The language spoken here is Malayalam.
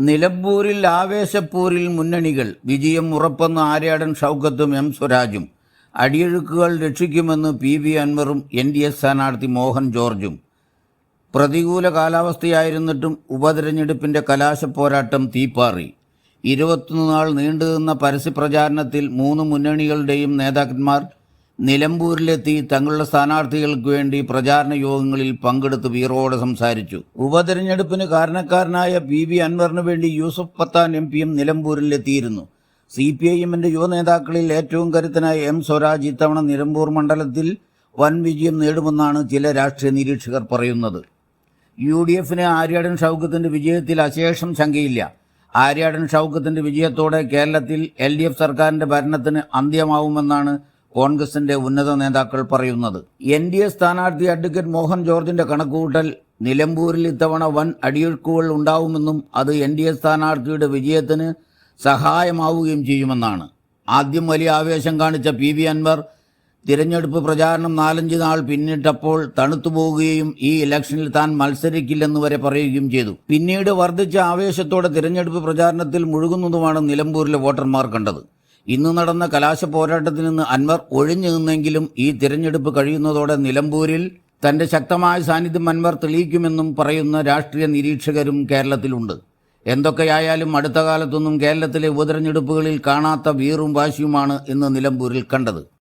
നിലമ്പൂരിൽ ആവേശപ്പൂരിൽ മുന്നണികൾ. വിജയം ഉറപ്പെന്ന് ആര്യാടൻ ഷൗക്കത്തും എം സ്വരാജും. അടിയൊഴുക്കുകൾ രക്ഷിക്കുമെന്ന് പി വി അൻവറും എൻ ഡി എ സ്ഥാനാർത്ഥി മോഹൻ ജോർജും. പ്രതികൂല കാലാവസ്ഥയായിരുന്നിട്ടും ഉപതെരഞ്ഞെടുപ്പിന്റെ കലാശപ്പോരാട്ടം തീപ്പാറി. ഇരുപത്തൊന്ന് നാൾ നീണ്ടുനിന്ന പരസ്യപ്രചാരണത്തിൽ മൂന്ന് മുന്നണികളുടെയും നേതാക്കന്മാർ നിലമ്പൂരിലെത്തി തങ്ങളുടെ സ്ഥാനാർത്ഥികൾക്ക് വേണ്ടി പ്രചാരണ യോഗങ്ങളിൽ പങ്കെടുത്ത് വീറോടെ സംസാരിച്ചു. ഉപതെരഞ്ഞെടുപ്പിന് കാരണക്കാരനായ പി വി അൻവറിന് വേണ്ടി യൂസഫ് പത്താൻ എം പിയും നിലമ്പൂരിലെത്തിയിരുന്നു. സി പി ഐ എമ്മിന്റെ യുവ നേതാക്കളിൽ ഏറ്റവും കരുത്തനായ എം സ്വരാജ് ഇത്തവണ നിലമ്പൂർ മണ്ഡലത്തിൽ വൻ വിജയം നേടുമെന്നാണ് ചില രാഷ്ട്രീയ നിരീക്ഷകർ പറയുന്നത്. യു ഡി എഫിന് ആര്യാടൻ ഷൗക്കത്തിന്റെ വിജയത്തിൽ അശേഷം ശങ്കയില്ല. ആര്യാടൻ ഷൗക്കത്തിന്റെ വിജയത്തോടെ കേരളത്തിൽ എൽ ഡി എഫ് സർക്കാരിന്റെ ഭരണത്തിന് അന്ത്യമാവുമെന്നാണ് കോൺഗ്രസിന്റെ ഉന്നത നേതാക്കൾ പറയുന്നത്. എൻ ഡി എ സ്ഥാനാർത്ഥി അഡ്വക്കേറ്റ് മോഹൻ ജോർജിന്റെ കണക്കുകൂട്ടൽ നിലമ്പൂരിൽ ഇത്തവണ വൻ അടിയൊഴുക്കുകൾ ഉണ്ടാവുമെന്നും അത് എൻ ഡി എ സ്ഥാനാർത്ഥിയുടെ വിജയത്തിന് സഹായമാവുകയും ചെയ്യുമെന്നാണ്. ആദ്യം വലിയ ആവേശം കാണിച്ച പി വി അൻവർ തിരഞ്ഞെടുപ്പ് പ്രചാരണം നാലഞ്ച് നാൾ പിന്നിട്ടപ്പോൾ തണുത്തുപോകുകയും ഈ ഇലക്ഷനിൽ താൻ മത്സരിക്കില്ലെന്ന് വരെ പറയുകയും ചെയ്തു. പിന്നീട് വർദ്ധിച്ച ആവേശത്തോടെ തിരഞ്ഞെടുപ്പ് പ്രചാരണത്തിൽ മുഴുകുന്നതുമാണ് നിലമ്പൂരിലെ വോട്ടർമാർ കണ്ടത്. ഇന്ന് നടന്ന കലാശ പോരാട്ടത്തിൽ നിന്ന് അൻവർ ഒഴിഞ്ഞു നിന്നെങ്കിലും ഈ തിരഞ്ഞെടുപ്പ് കഴിയുന്നതോടെ നിലമ്പൂരിൽ തന്റെ ശക്തമായ സാന്നിധ്യം അൻവർ തെളിയിക്കുമെന്നും പറയുന്ന രാഷ്ട്രീയ നിരീക്ഷകരും കേരളത്തിലുണ്ട്. എന്തൊക്കെയായാലും അടുത്ത കാലത്തൊന്നും കേരളത്തിലെ ഉപതെരഞ്ഞെടുപ്പുകളിൽ കാണാത്ത വീറും വാശിയുമാണ് ഇന്ന് നിലമ്പൂരിൽ കണ്ടത്.